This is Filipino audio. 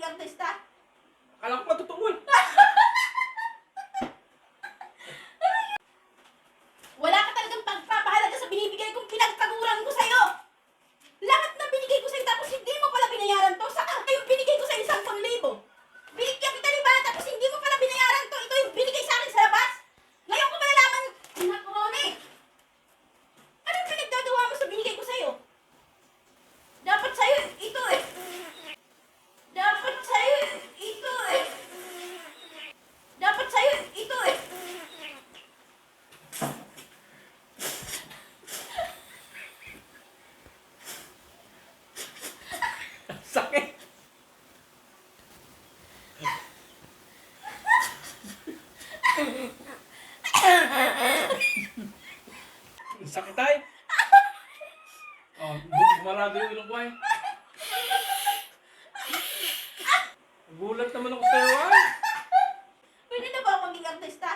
gigante está. Sakit! Sakit ay! Oh, bumarado yung ilong ko eh. ay. Gulat naman ako sa'yo ay! Pwede na ba maging artista?